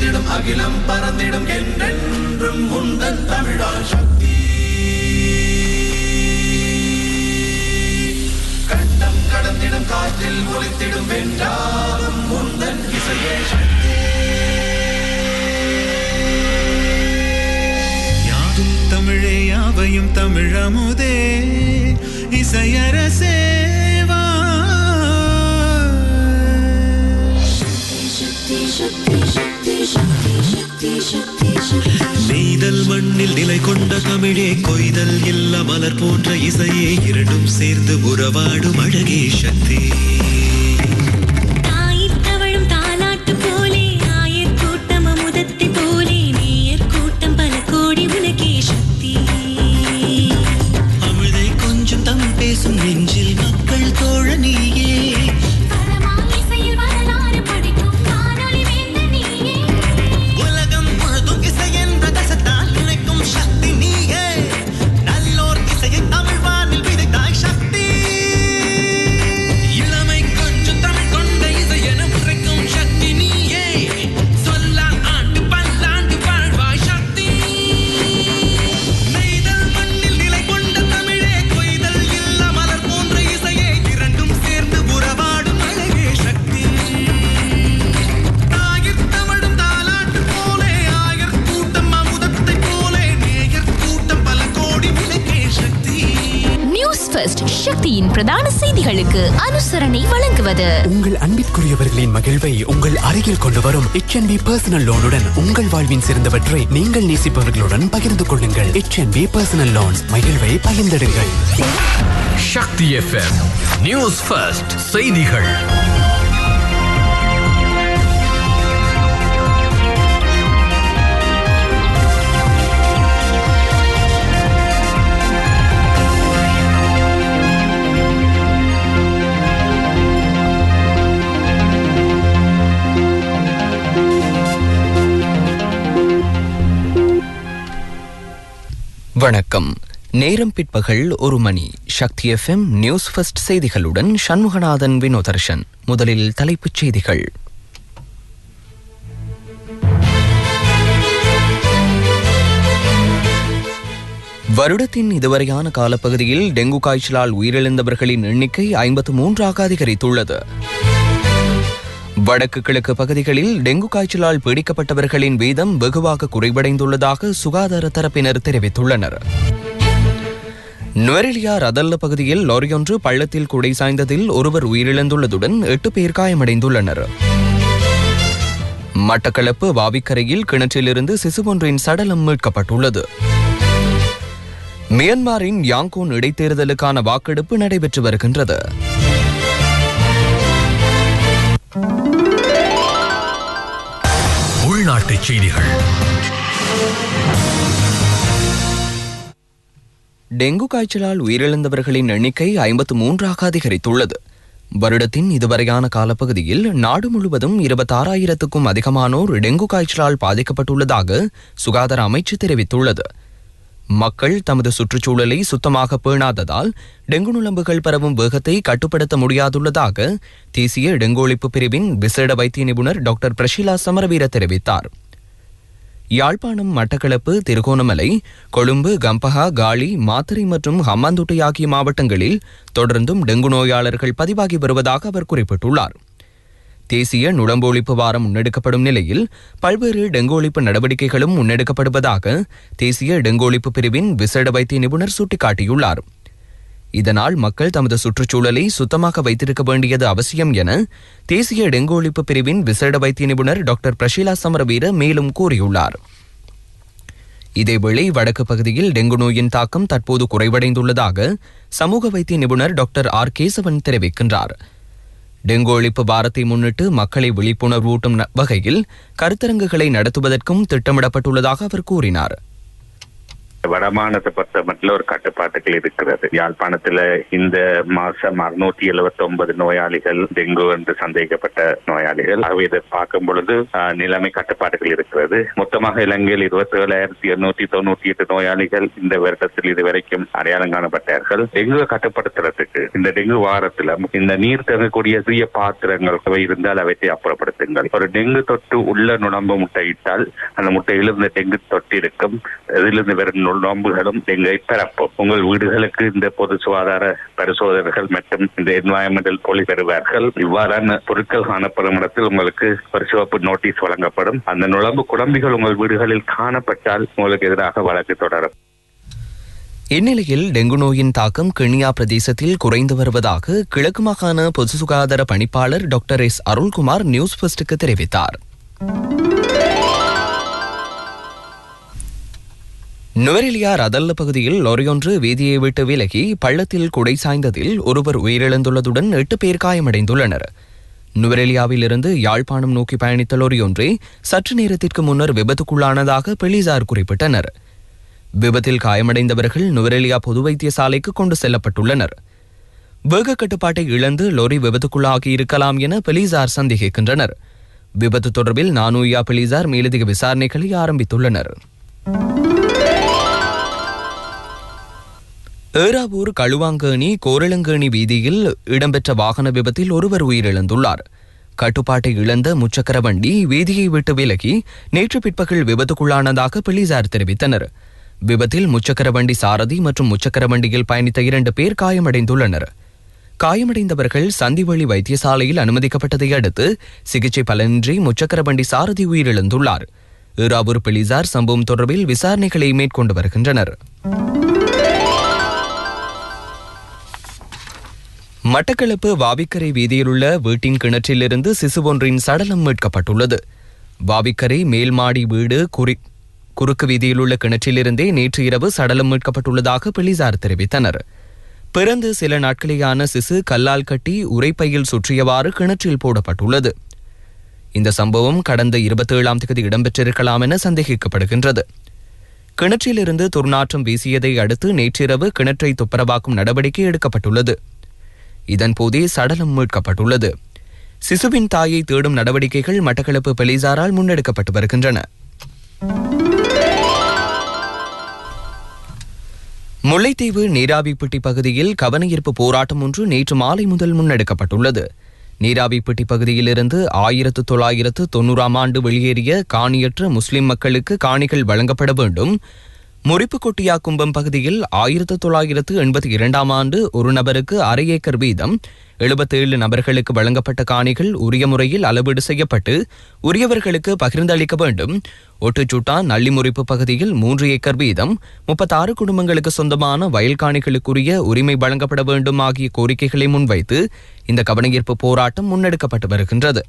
விரிந்திடும் அகிலம் பறந்திடும் என்றென்றும் உந்தன் தமிழால் சக்தி. கண்டம் கடந்திடும் காற்றில் ஒலித்திடும் வென்றாலும் உந்தன் இசையே சக்தி. யாதும் தமிழே யாவையும் தமிழமுதே இசையரசே. நெய்தல் மண்ணில் நிலை கொண்ட தமிழே கொய்தல் இல்ல மலர் போன்ற இசையே இரண்டும் சேர்ந்து உறவாடும் அழகே சக்தி. வழங்குவது உங்கள் அன்பிற்குரியவர்களின் மகிழ்வை உங்கள் அருகில் கொண்டு வரும் HNB பர்சனல் லோனுடன் உங்கள் வாழ்வின் சிறந்தவற்றை நீங்கள் நேசிப்பவர்களுடன் பகிர்ந்து கொள்ளுங்கள். HNB பர்சனல் லோன்ஸ் மகிழ்வை பகிர்ந்திடுங்கள். சக்தி எஃப்எம் நியூஸ் ஃபர்ஸ்ட் செய்திகள். வணக்கம். நேரம் பிற்பகல் ஒரு மணி. சக்தி எஃப்எம் நியூஸ் ஃபர்ஸ்ட் செய்திகளுடன் சண்முகநாதன் வினோதர்ஷன். முதலில் தலைப்புச் செய்திகள். வருடத்தின் இதுவரையான காலப்பகுதியில் டெங்கு காய்ச்சலால் உயிரிழந்தவர்களின் எண்ணிக்கை ஐம்பத்து மூன்றாக அதிகரித்துள்ளது. வடக்கு கிழக்கு பகுதிகளில் டெங்கு காய்ச்சலால் பீடிக்கப்பட்டவர்களின் வீதம் வெகுவாக குறைவடைந்துள்ளதாக சுகாதார தரப்பினர் தெரிவித்துள்ளனர். நுவரெலியா ரதல்ல பகுதியில் லாரியொன்று பள்ளத்தில் குடை சாய்ந்ததில் ஒருவர் உயிரிழந்துள்ளதுடன் எட்டு பேர் காயமடைந்துள்ளனர். மட்டக்களப்பு வாவிக்கரையில் கிணற்றிலிருந்து சிசு ஒன்றின் சடலம் மீட்கப்பட்டுள்ளது. மியன்மாரின் யாங்கோன் இடைத்தேர்தலுக்கான வாக்கெடுப்பு நடைபெற்று வருகின்றது. உள்நாட்டுச் செய்திகள். டெங்கு காய்ச்சலால் உயிரிழந்தவர்களின் எண்ணிக்கை ஐம்பத்து மூன்றாக அதிகரித்துள்ளது. வருடத்தின் இதுவரையான காலப்பகுதியில் நாடு முழுவதும் இருபத்தாறாயிரத்துக்கும் அதிகமானோர் டெங்கு காய்ச்சலால் பாதிக்கப்பட்டுள்ளதாக சுகாதார அமைச்சு தெரிவித்துள்ளது. மக்கள் தமது சுற்றுச்சூழலை சுத்தமாக பேணாததால் டெங்கு நுளம்புகள் பரவும் வேகத்தை கட்டுப்படுத்த முடியாதுள்ளதாக தேசிய டெங்கு ஒழிப்பு பிரிவின் விசேட வைத்திய நிபுணர் டாக்டர் பிரஷிலா சமரவீர தெரிவித்தார். யாழ்ப்பாணம் மட்டக்களப்பு திருகோணமலை கொழும்பு கம்பஹா காலி மாத்தறை மற்றும் ஹம்மாந்துட்டை ஆகிய மாவட்டங்களில் தொடர்ந்தும் டெங்கு நோயாளர்கள் பதிவாகி வருவதாக அவர் குறிப்பிட்டுள்ளார். தேசிய நுழம்பு ஒழிப்பு வாரம் முன்னெடுக்கப்படும் நிலையில் பல்வேறு டெங்கு ஒழிப்பு நடவடிக்கைகளும் முன்னெடுக்கப்படுவதாக தேசிய டெங்கு ஒழிப்பு பிரிவின் விசேட வைத்திய நிபுணர் சுட்டிக்காட்டியுள்ளார். இதனால் மக்கள் தமது சுற்றுச்சூழலை சுத்தமாக வைத்திருக்க வேண்டியது அவசியம் என தேசிய டெங்கு ஒழிப்பு பிரிவின் விசேட வைத்திய நிபுணர் டாக்டர் பிரஷீலா சமரவீர மேலும் கூறியுள்ளார். இதேவேளை வடக்கு பகுதியில் டெங்கு நோயின் தாக்கம் தற்போது குறைவடைந்துள்ளதாக சமூக வைத்திய நிபுணர் டாக்டர் ஆர் கேசவன் தெரிவிக்கின்றார். டெங்கு ஒழிப்பு வாரத்தை முன்னிட்டு மக்களை விழிப்புணர்வூட்டும் வகையில் கருத்தரங்குகளை நடத்துவதற்கும் திட்டமிடப்பட்டுள்ளதாக அவர் கூறினார். வடமானத்தை பொறுத்த மட்டும் ஒரு கட்டுப்பாட்டுகள் இருக்கிறது. யாழ்ப்பாணத்துல இந்த மாசம் அறுநூத்தி எழுபத்தி ஒன்பது நோயாளிகள் டெங்கு என்று சந்தேகப்பட்ட நோயாளிகள். அவை இதை பார்க்கும் பொழுது நிலைமை கட்டுப்பாடுகள் இருக்கிறது. மொத்தமாக இலங்கையில் இருபத்தி ஏழாயிரத்தி எண்ணூத்தி தொண்ணூத்தி எட்டு நோயாளிகள் இந்த வருடத்தில் இதுவரைக்கும் அடையாளம் காணப்பட்டார்கள். டெங்கு கட்டுப்படுத்துறதுக்கு இந்த டெங்கு வாரத்துல இந்த நீர் தங்கக்கூடிய சிறிய பாத்திரங்கள் அவை இருந்தால் அவற்றை அப்புறப்படுத்துங்கள். ஒரு டெங்கு தொற்று உள்ள நுழம்பு முட்டையிட்டால் அந்த முட்டையிலிருந்து டெங்கு தொட்டு இருக்கும் இதிலிருந்து உள் நோன்புகளும் எங்களை பெறப்போம் உங்கள் வீடுகளுக்கு இந்த பொது சுகாதார பரிசோதனைகள் மற்றும் இந்த என்வாயன்மெண்டல் போலி பெறுவார்கள். இவ்வாறான பொருட்கள் காணப்படும் இடத்தில் உங்களுக்கு பரிசோப்பு நோட்டீஸ் வழங்கப்படும். அந்த நுழம்பு குழம்பிகள் உங்கள் வீடுகளில் காணப்பட்டால் உங்களுக்கு எதிராக வழக்கு தொடரும். இந்நிலையில் டெங்கு நோயின் தாக்கம் கிண்ணியா பிரதேசத்தில் குறைந்து வருவதாக கிழக்கு மாகாண பொது சுகாதார பணிப்பாளர் டாக்டர் எஸ் அருள்குமார் நியூஸ் ஃபர்ஸ்டுக்கு தெரிவித்தார். நுவரெலியா ரதல்ல பகுதியில் லொரியொன்று வீதியை விட்டு விலகி பள்ளத்தில் குடை சாய்ந்ததில் ஒருவர் உயிரிழந்துள்ளதுடன் எட்டு பேர் காயமடைந்துள்ளனர். நுவரெலியாவில் இருந்து யாழ்ப்பாணம் நோக்கி பயணித்த லொரியொன்றே சற்று நேரத்திற்கு முன்னர் விபத்துக்குள்ளானதாக போலீசார் குறிப்பிட்டனர். விபத்தில் காயமடைந்தவர்கள் நுவரெலியா பொது வைத்தியசாலைக்கு கொண்டு செல்லப்பட்டுள்ளனர். வேக கட்டுப்பாட்டை இழந்து லொரி விபத்துக்குள்ளாகி இருக்கலாம் என போலீசார் சந்தேகிக்கின்றனர். விபத்து தொடர்பில் நானூயா போலீசார் மேலதிக விசாரணைகளை ஆரம்பித்துள்ளனர். ஏறாவூர் களுவாங்கேணி கோரளங்கேணி வீதியில் இடம்பெற்ற வாகன விபத்தில் ஒருவர் உயிரிழந்துள்ளார். கட்டுப்பாட்டை இழந்த முச்சக்கர வண்டி வீதியை விட்டு விலகி நேற்று பிற்பகல் விபத்துக்குள்ளானதாக போலீசார் தெரிவித்தனர். விபத்தில் முச்சக்கர வண்டி சாரதி மற்றும் முச்சக்கர வண்டியில் பயணித்த இரண்டு பேர் காயமடைந்துள்ளனர். காயமடைந்தவர்கள் சந்திவழி வைத்தியசாலையில் அனுமதிக்கப்பட்டதை அடுத்து சிகிச்சை பலனின்றி முச்சக்கர வண்டி சாரதி உயிரிழந்துள்ளார். ஏறாவூர் போலீசார் சம்பவம் தொடர்பில் விசாரணைகளை மேற்கொண்டு வருகின்றனர். மட்டக்களப்பு வாவிக்கரை வீதியிலுள்ள வீட்டின் கிணற்றிலிருந்து சிசு ஒன்றின் சடலம் மீட்கப்பட்டுள்ளது. வாவிக்கரை மேல்மாடி வீடு குறி குறுக்கு வீதியிலுள்ள கிணற்றிலிருந்தே நேற்று இரவு சடலம் மீட்கப்பட்டுள்ளதாக போலீசார் தெரிவித்தனர். பிறந்து சில நாட்களேயான சிசு கல்லால் கட்டி உரைப்பையில் சுற்றியவாறு கிணற்றில் போடப்பட்டுள்ளது. இந்த சம்பவம் கடந்த இருபத்தேழாம் தேதி இடம்பெற்றிருக்கலாம் என சந்தேகிக்கப்படுகின்றது. கிணற்றிலிருந்து துர்நாற்றம் வீசியதை அடுத்து நேற்றிரவு கிணற்றை துப்புரவாக்கும் நடவடிக்கை எடுக்கப்பட்டுள்ளது. இதன்போதே சடலம் மீட்கப்பட்டுள்ளது. சிசுவின் தாயை தேடும் நடவடிக்கைகள் மட்டக்களப்பு போலீசாரால் முன்னெடுக்கப்பட்டு வருகின்றன. முல்லைத்தீவு நீராவிப்பட்டி பகுதியில் கவனஈர்ப்பு போராட்டம் ஒன்று நேற்று மாலை முதல் முன்னெடுக்கப்பட்டுள்ளது. நீராவிப்பட்டி பகுதியிலிருந்து ஆயிரத்து தொள்ளாயிரத்து தொண்ணூறாம் ஆண்டு வெளியேறிய காணியற்ற முஸ்லிம் மக்களுக்கு காணிகள் வழங்கப்பட வேண்டும். முறிப்புக்கொட்டியா கும்பம் பகுதியில் ஆயிரத்து தொள்ளாயிரத்து எண்பத்தி இரண்டாம் ஆண்டு ஒரு நபருக்கு அரை ஏக்கர் வீதம் எழுபத்தேழு நபர்களுக்கு வழங்கப்பட்ட காணிகள் உரிய முறையில் அளவீடு செய்யப்பட்டு உரியவர்களுக்கு பகிர்ந்தளிக்க வேண்டும். ஒட்டுச்சூட்டா நள்ளிமுறிப்பு பகுதியில் மூன்று ஏக்கர் வீதம் முப்பத்தாறு குடும்பங்களுக்கு சொந்தமான வயல் காணிகளுக்குரிய உரிமை வழங்கப்பட வேண்டும் ஆகிய கோரிக்கைகளை முன்வைத்து இந்த கவனஈர்ப்பு போராட்டம் முன்னெடுக்கப்பட்டு வருகின்றது.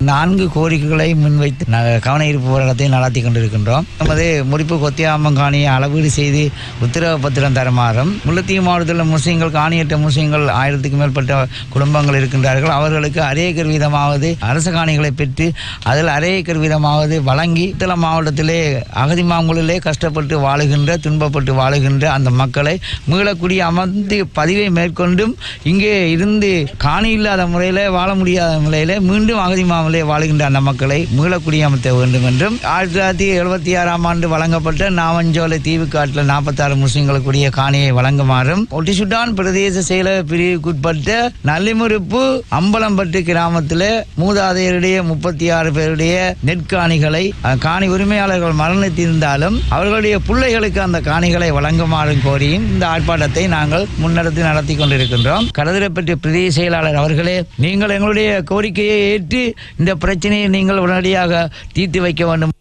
நான்கு கோரிக்கைகளை முன்வைத்து ந- கவன ஈர்ப்பு போராட்டத்தை நடத்தி கொண்டிருக்கின்றோம். நமது முடிப்பு கொத்தியாமங்காணியை அளவீடு செய்து உத்தரவு பத்திரம் தருமாறும் முல்லைத்தீவு மாவட்டத்தில் முஸ்லீம்கள் காணியற்ற முஸ்லீம்கள் ஆயிரத்துக்கு மேற்பட்ட குடும்பங்கள் இருக்கின்றார்கள். அவர்களுக்கு அரை ஏக்கர் வீதமாவது அரச காணிகளை பெற்று அதில் அரை ஏக்கர் வீதமாவது வழங்கி இத்தல மாவட்டத்திலே அகதிமாங்குளிலே கஷ்டப்பட்டு வாழுகின்ற துன்பப்பட்டு வாழுகின்ற அந்த மக்களை மீளக்கூடிய அமர்ந்து பதிவை மேற்கொண்டும் இங்கே இருந்து காணி இல்லாத முறையில் வாழ முடியாத முறையில் மீண்டும் அகதி மாமலே வாழ்கின்ற அந்த மக்களை மீளக்குடியமர்த்த வேண்டும் என்றும் ஆயிரத்தி தொள்ளாயிரத்தி எழுபத்தி ஆறாம் ஆண்டு வழங்கப்பட்ட நாவஞ்சோலை தீவுக்காட்டில் நாற்பத்தாறு முஸ்லிம்களுக்குரிய காணியை வழங்குமாறும் ஒட்டிசுட்டான் பிரதேச செயலக பிரிவுக்குட்பட்ட நல்லிமுறுப்பு அம்பலம்பட்டு கிராமத்தில் மூதாதையருடைய முப்பத்தி ஆறு பேருடைய நெற்காணிகளை காணி உரிமையாளர்கள் மரணித்திருந்தாலும் அவர்களுடைய பிள்ளைகளுக்கு அந்த காணிகளை வழங்குமாறும் கோரியும் இந்த ஆர்ப்பாட்டத்தை நாங்கள் முன்னெடுத்து நடத்தி கொண்டிருக்கின்றோம். கடதிரப்பட்ட பிரதேச செயலாளர் அவர்களே நீங்கள் எங்களுடைய கோரிக்கையை ஏற்று இந்த பிரச்சனையை நீங்கள் உடனடியாக தீர்த்து வைக்க வேண்டும்.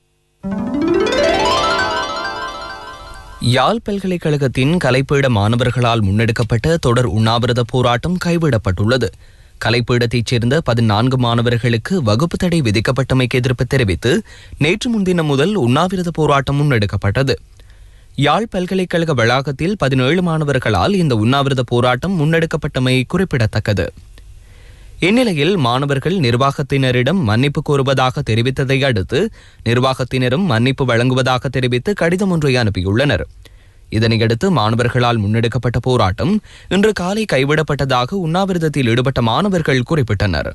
யாழ் பல்கலைக்கழகத்தின் கலைப்பீட மாணவர்களால் முன்னெடுக்கப்பட்ட தொடர் உண்ணாவிரத போராட்டம் கைவிடப்பட்டுள்ளது. கலைப்பீடத்தைச் சேர்ந்த பதினான்கு மாணவர்களுக்கு வகுப்பு தடை விதிக்கப்பட்டமைக்கு எதிர்ப்பு தெரிவித்து நேற்று முன்தினம் முதல் உண்ணாவிரத போராட்டம் முன்னெடுக்கப்பட்டது. யாழ் பல்கலைக்கழக வளாகத்தில் பதினேழு மாணவர்களால் இந்த உண்ணாவிரத போராட்டம் முன்னெடுக்கப்பட்டமை குறிப்பிடத்தக்கது. இந்நிலையில் மாணவர்கள் நிர்வாகத்தினரிடம் மன்னிப்பு கோருவதாக தெரிவித்ததை அடுத்து நிர்வாகத்தினரும் மன்னிப்பு வழங்குவதாக தெரிவித்து கடிதம் ஒன்றை அனுப்பியுள்ளனர். இதனையடுத்து மாணவர்களால் முன்னெடுக்கப்பட்ட போராட்டம் இன்று காலை கைவிடப்பட்டதாக உண்ணாவிரதத்தில் ஈடுபட்ட மாணவர்கள் குறிப்பிட்டனர்.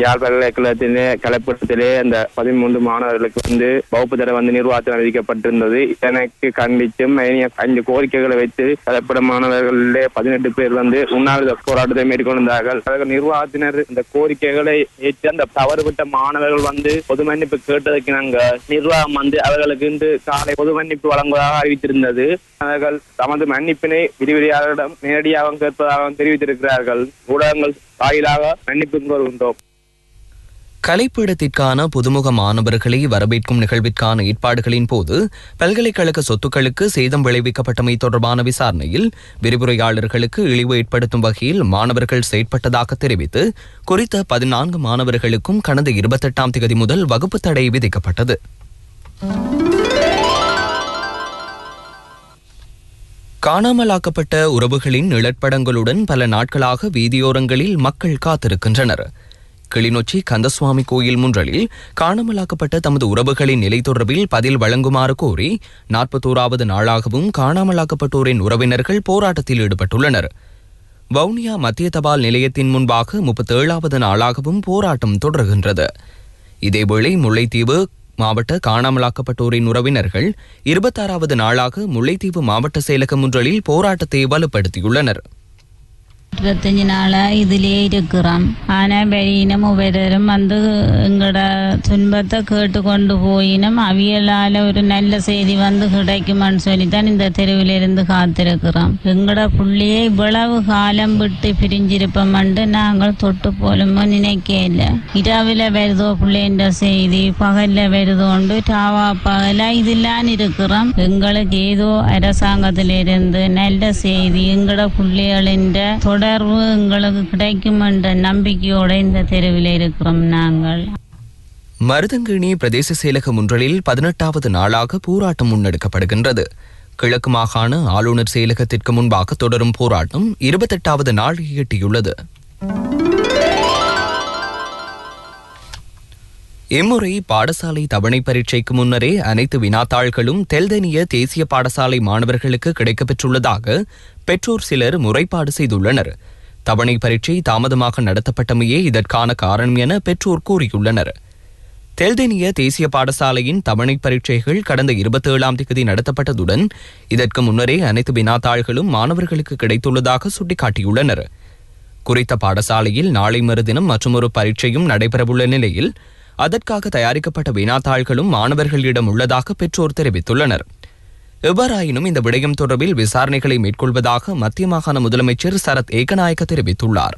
யாழ் பல்கலைக்கழகத்திலே கலைப்படத்திலே அந்த பதிமூன்று மாணவர்களுக்கு வந்து வகுப்பு தடை வந்து நிர்வாகத்தில் அறிவிக்கப்பட்டிருந்தது. இதனைக்கு கண்டித்தும் அஞ்சு ஐந்து கோரிக்கைகளை வைத்து கலைப்பட மாணவர்களிலே பதினெட்டு பேர் வந்து உண்ணாவிரத போராட்டத்தை மேற்கொண்டார்கள் அவர்கள் நிர்வாகத்தினர் இந்த கோரிக்கைகளை ஏற்று அந்த தவறுவிட்ட மாணவர்கள் வந்து பொது மன்னிப்பு கேட்டதற்கு நாங்கள் நிர்வாகம் வந்து அவர்களுக்கு இன்று காலை பொது மன்னிப்பு வழங்குவதாக அறிவித்திருந்தது. அவர்கள் தமது மன்னிப்பினை விரிவிரியாளரிடம் நேரடியாக கேட்பதாக தெரிவித்திருக்கிறார்கள். ஊடகங்கள் வாயிலாக மன்னிப்பு கோருகின்றோம். கலைப்பீடத்திற்கான புதுமுக மாணவர்களை வரவேற்கும் நிகழ்விற்கான ஏற்பாடுகளின் போது பல்கலைக்கழக சொத்துக்களுக்கு சேதம் விளைவிக்கப்பட்டமை தொடர்பான விசாரணையில் விரிவுரையாளர்களுக்கு இழிவு ஏற்படுத்தும் வகையில் மாணவர்கள் செயற்பட்டதாக தெரிவித்து குறித்த பதினான்கு மாணவர்களுக்கும் கடந்த இருபத்தெட்டாம் தேதி முதல் வகுப்பு தடை விதிக்கப்பட்டது. காணாமலாக்கப்பட்ட உறவுகளின் நிழற்படங்களுடன் பல நாட்களாக வீதியோரங்களில் மக்கள் காத்திருக்கின்றனர். கிளிநொச்சி கந்தசுவாமி கோயில் முன்றலில் காணாமலாக்கப்பட்ட தமது உறவுகளின் நிலை தொடர்பில் பதில் வழங்குமாறு கோரி நாற்பத்தோராவது நாளாகவும் காணாமலாக்கப்பட்டோரின் உறவினர்கள் போராட்டத்தில் ஈடுபட்டுள்ளனர். வவுனியா மத்திய தபால் நிலையத்தின் முன்பாக முப்பத்தேழாவது நாளாகவும் போராட்டம் தொடர்கின்றது. இதேவேளை முல்லைத்தீவு மாவட்ட காணாமலாக்கப்பட்டோரின் உறவினர்கள் இருபத்தாறாவது நாளாக முல்லைத்தீவு மாவட்ட செயலகம் ஒன்றலில் போராட்டத்தை வலுப்படுத்தியுள்ளனர். இருபத்தஞ்சு நாளா இதுலயே இருக்கிறோம் ஆனால் வெளியினம் ஒவ்வொருத்தரும் வந்து எங்களோட துன்பத்தை கேட்டு கொண்டு போயினும் அவியலால் ஒரு நல்ல செய்தி வந்து கிடைக்குமான்னு சொல்லித்தான் இந்த தெருவிலிருந்து காத்திருக்கிறோம் எங்களோட புள்ளியை இவ்வளவு காலம் விட்டு பிரிஞ்சிருப்போம்னு நாங்கள் தொட்டு போலுமோ நினைக்க இல்லை இரவில் வருதோ பிள்ளைன்ற செய்தி பகலில் வருதோண்டு டாவா பகலா இதெல்லாம் இருக்கிறோம் எங்களுக்கு ஏதோ அரசாங்கத்திலிருந்து நல்ல செய்தி எங்களோட பிள்ளைகளின் தொடர்பு எங்களுக்கு கிடைக்கும் என்ற நம்பிக்கையோட இந்த தெருவில் இருக்கிறோம் நாங்கள். மருதங்கிணி பிரதேச செயலகம் ஒன்றலில் பதினெட்டாவது நாளாக போராட்டம் முன்னெடுக்கப்படுகின்றது. கிழக்கு மாகாண ஆளுநர் செயலகத்திற்கு முன்பாக தொடரும் போராட்டம் இருபத்தெட்டாவது நாளை எட்டியுள்ளது. இம்முறை பாடசாலை தவணை பரீட்சைக்கு முன்னரே அனைத்து வினாத்தாள்களும் தெல்தனிய தேசிய பாடசாலை மாணவர்களுக்கு கிடைக்கப்பெற்றுள்ளதாக பெற்றோர் சிலர் முறைப்பாடு செய்துள்ளனர். தவணை பரீட்சை தாமதமாக நடத்தப்பட்டமையே இதற்கான காரணம் என பெற்றோர் கூறியுள்ளனர். தெல்தெனிய தேசிய பாடசாலையின் தவணை பரீட்சைகள் கடந்த இருபத்தேழாம் தேதி நடத்தப்பட்டதுடன் இதற்கு முன்னரே அனைத்து வினாத்தாள்களும் மாணவர்களுக்கு கிடைத்துள்ளதாக சுட்டிக்காட்டியுள்ளனர். குறித்த பாடசாலையில் நாளை மறுதினம் மற்றொரு பரீட்சையும் நடைபெறவுள்ள நிலையில் அதற்காக தயாரிக்கப்பட்ட வினாத்தாள்களும் மாணவர்களிடம் உள்ளதாக பெற்றோர் தெரிவித்துள்ளனர். எவ்வாறாயினும் இந்த விடயம் தொடர்பில் விசாரணைகளை மேற்கொள்வதாக மத்திய மாகாண முதலமைச்சர் சரத் ஏகநாயக்க தெரிவித்துள்ளார்.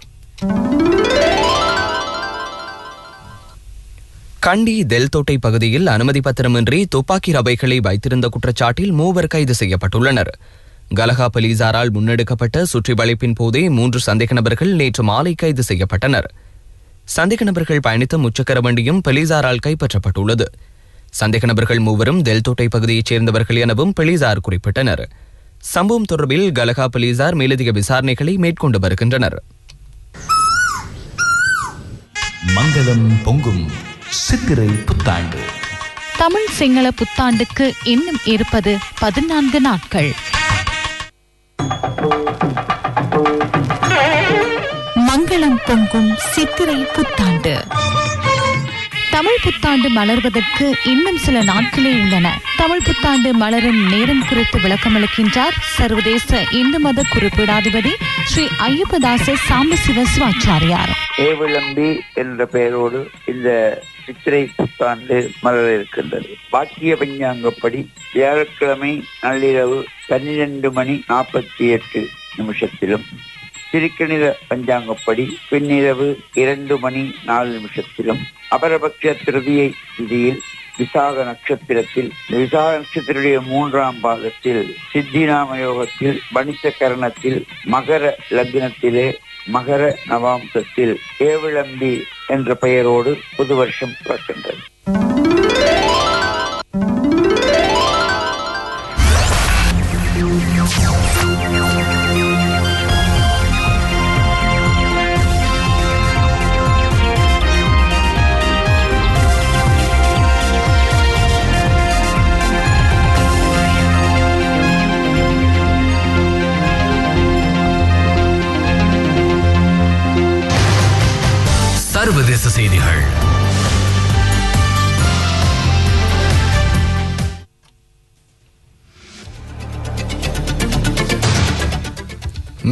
கண்டி தெல்தோட்டை பகுதியில் அனுமதி பத்திரமின்றி துப்பாக்கி ரவைகளை வைத்திருந்த குற்றச்சாட்டில் மூவர் கைது செய்யப்பட்டுள்ளனர். கலகா போலீசாரால் முன்னெடுக்கப்பட்ட சுற்றி வளைப்பின் போதே மூன்று சந்தேக நபர்கள் நேற்று மாலை கைது செய்யப்பட்டனர். சந்தேக நபர்கள் பயணித்த முச்சக்கர வண்டியும் போலீசாரால் கைப்பற்றப்பட்டுள்ளது. சந்தேக நபர்கள் மூவரும் தெல்தோட்டை பகுதியைச் சேர்ந்தவர்கள் எனவும் போலீசார் குறிப்பிட்டனர். சம்பவம் தொடர்பில் கலகா போலீசார் மேலதிக விசாரணைகளை மேற்கொண்டு வருகின்றனர். மங்களம் பொங்கும் சித்திரை புத்தாண்டு. தமிழ் சிங்கள புத்தாண்டுக்கு இன்னும் இருப்பது பதினான்கு நாட்கள். மங்களம் பொங்கும் சித்திரை புத்தாண்டு. தமிழ் புத்தாண்டு மலர்வதற்கு இன்னும் சில நாட்களே உள்ளன. தமிழ் புத்தாண்டு மலரும் நேரம் குறித்து விளக்கமளிக்கின்றார் சர்வதேச இந்து மத குறிப்பீடாதிபதி ஸ்ரீ ஐயப்பதாச சாம்பசிவ சிவாச்சாரியார். ஏவிளம்பி என்ற பெயரோடு இந்த சித்திரை புத்தாண்டு மலர இருக்கின்றது பாக்கிய பஞ்சாங்கப்படி வியாழக்கிழமை நள்ளிரவு பன்னிரண்டு மணி நாற்பத்தி எட்டு நிமிஷத்திலும் திருக்கணித பஞ்சாங்கப்படி பின்னிரவு இரண்டு மணி நாலு நிமிஷத்திலும் அபரபக்ஷ திருதியை திதியில் விசாக நட்சத்திரத்தில் விசாக நட்சத்திரத்துடைய மூன்றாம் பாகத்தில் சித்திநாம யோகத்தில் வணிச கரணத்தில் மகர லக்னத்திலே மகர நவாம்சத்தில் ஏவிளம்பி என்ற பெயரோடு புது வருஷம் பிறக்கின்றது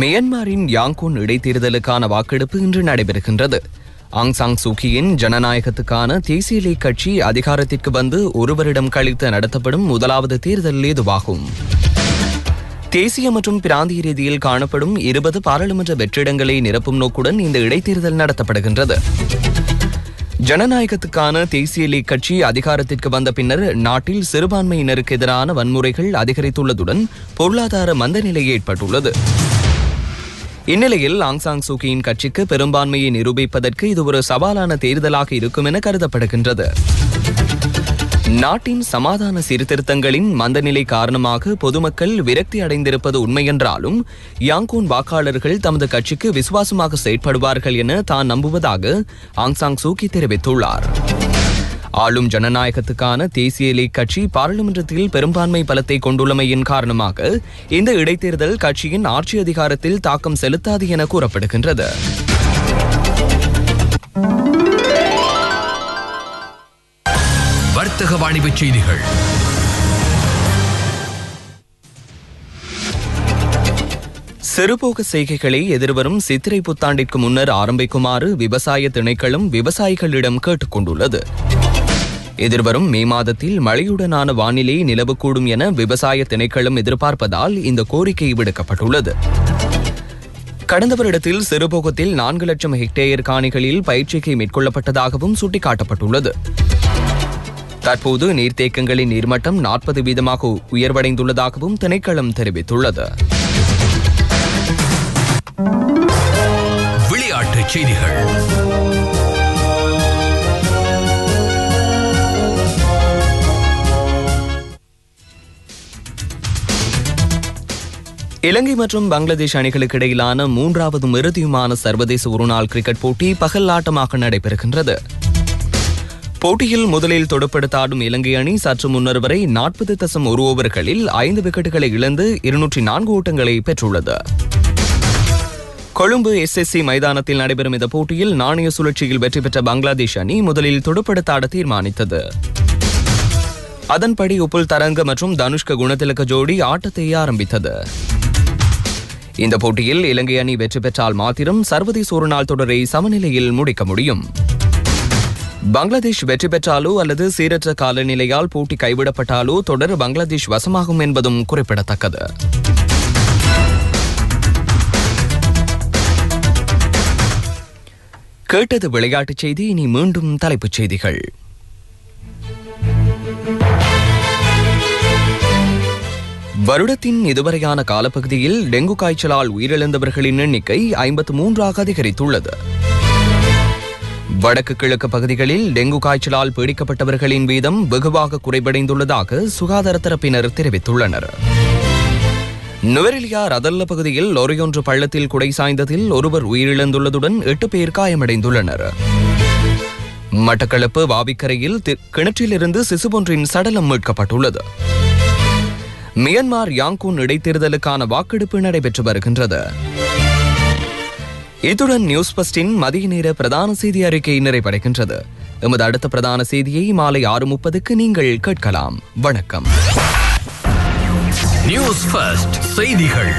மியன்மாரின் யாங்கோன் இடைத்தேர்தலுக்கான வாக்கெடுப்பு இன்று நடைபெறுகின்றது. ஆங் சாங் சூகியின் ஜனநாயகத்துக்கான தேசிய லீக் கட்சி அதிகாரத்திற்கு வந்து ஒரு வருடம் கழித்து நடத்தப்படும் முதலாவது தேர்தல் இதுவாகும். தேசிய மற்றும் பிராந்திய ரீதியில் காணப்படும் இருபது பாராளுமன்ற வெற்றிடங்களை நிரப்பும் நோக்குடன் இந்த இடைத்தேர்தல் நடத்தப்படுகின்றது. ஜனநாயகத்துக்கான தேசிய லீக் கட்சி அதிகாரத்திற்கு வந்த பின்னர் நாட்டில் சிறுபான்மையினருக்கு எதிரான வன்முறைகள் அதிகரித்துள்ளதுடன் பொருளாதார மந்தநிலை ஏற்பட்டுள்ளது. இந்நிலையில் ஆங் சாங் சூகியின் கட்சிக்கு பெரும்பான்மையை நிரூபிப்பதற்கு இது ஒரு சவாலான தேர்தலாக இருக்கும் என கருதப்படுகின்றது. நாட்டின் சமாதான சீர்திருத்தங்களின் மந்தநிலை காரணமாக பொதுமக்கள் விரக்தி அடைந்திருப்பது உண்மையென்றாலும் யாங்கூன் வாக்காளர்கள் தமது கட்சிக்கு விசுவாசமாக செயற்படுவார்கள் என தான் நம்புவதாக ஆங் சாங் சூகி தெரிவித்துள்ளார். ஆளும் ஜனநாயகத்துக்கான தேசிய லீக் கட்சி பாராளுமன்றத்தில் பெரும்பான்மை பலத்தை கொண்டுள்ளமையின் காரணமாக இந்த இடைத்தேர்தல் கட்சியின் ஆட்சி அதிகாரத்தில் தாக்கம் செலுத்தாது என கூறப்படுகின்றது. வர்த்தக வாணிப செய்திகள். சிறுபோக செய்கைகளை எதிர்வரும் சித்திரை புத்தாண்டிற்கு முன்னர் ஆரம்பிக்குமாறு விவசாய திணைக்களம் விவசாயிகளிடம் கேட்டுக்கொண்டுள்ளது. எதிர்வரும் மே மாதத்தில் மழையுடனான வானிலை நிலவக்கூடும் என விவசாய திணைக்களம் எதிர்பார்ப்பதால் இந்த கோரிக்கை விடுக்கப்பட்டுள்ளது. கடந்த வருடத்தில் சிறுபோகத்தில் நான்கு லட்சம் ஹெக்டேயர் காணிகளில் பயிற்சிக்கை மேற்கொள்ளப்பட்டதாகவும் சுட்டிக்காட்டப்பட்டுள்ளது. தற்போது நீர்த்தேக்கங்களின் நீர்மட்டம் நாற்பது வீதமாக உயர்வடைந்துள்ளதாகவும் திணைக்களம் தெரிவித்துள்ளது. விளையாட்டுச் செய்திகள். இலங்கை மற்றும் பங்களாதேஷ் அணிகளுக்கு இடையிலான மூன்றாவதும் இறுதியுமான சர்வதேச ஒருநாள் கிரிக்கெட் போட்டி பகல் ஆட்டமாக நடைபெறுகின்றது. போட்டியில் முதலில் தொடுப்படுத்தாடும் இலங்கை அணி சற்று முன்னர் வரை நாற்பது தசம் ஒரு ஓவர்களில் ஐந்து விக்கெட்டுகளை இழந்து இருநூற்றி நான்கு ஓட்டங்களை பெற்றுள்ளது. கொழும்பு எஸ்எஸ்சி மைதானத்தில் நடைபெறும் இந்த போட்டியில் நாணய சுழற்சியில் வெற்றி பெற்ற பங்களாதேஷ் அணி முதலில் துடுப்படுத்தாட தீர்மானித்தது. அதன்படி உப்புல் தரங்க மற்றும் தனுஷ்க குணத்திலக்க ஜோடி ஆட்டத்தை ஆரம்பித்தது. இந்த போட்டியில் இலங்கை அணி வெற்றி பெற்றால் மாத்திரம் சர்வதேச ஒருநாள் தொடரை சமநிலையில் முடிக்க முடியும். பங்களாதேஷ் வெற்றி பெற்றாலோ அல்லது சீரற்ற காலநிலையால் போட்டி கைவிடப்பட்டாலோ தொடர் பங்களாதேஷ் வசமாகும் என்பதும் குறிப்பிடத்தக்கது. கேட்டது விளையாட்டுச் செய்தி இனி மீண்டும் தலைப்புச் செய்திகள். வருடத்தின் இதுவரையான காலப்பகுதியில் டெங்கு காய்ச்சலால் உயிரிழந்தவர்களின் எண்ணிக்கை ஐம்பத்து மூன்றாக அதிகரித்துள்ளது. வடக்கு கிழக்கு பகுதிகளில் டெங்கு காய்ச்சலால் பீடிக்கப்பட்டவர்களின் வீதம் வெகுவாக குறைவடைந்துள்ளதாக சுகாதார தரப்பினர் தெரிவித்துள்ளனர். நுவரெலியா ரதல்ல பகுதியில் லொரியொன்று பள்ளத்தில் குடை சாய்ந்ததில் ஒருவர் உயிரிழந்துள்ளதுடன் எட்டு பேர் காயமடைந்துள்ளனர். மட்டக்களப்பு வாவிக்கரையில் தி- கிணற்றிலிருந்து சிசுபொன்றின் சடலம் மீட்கப்பட்டுள்ளது. மியன்மார் யாங்கூன் இடைத்தேர்தலுக்கான வாக்கெடுப்பு நடைபெற்று வருகின்றது. இத்துடன் நியூஸ் பஸ்டின் மதிய நேர பிரதான செய்தி அறிக்கை நிறைவடைகின்றது. எமது அடுத்த பிரதான செய்தியை மாலை ஆறு முப்பதுக்கு நீங்கள் கேட்கலாம். வணக்கம். நியூஸ் செய்திகள்.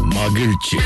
மகிழ்ச்சி.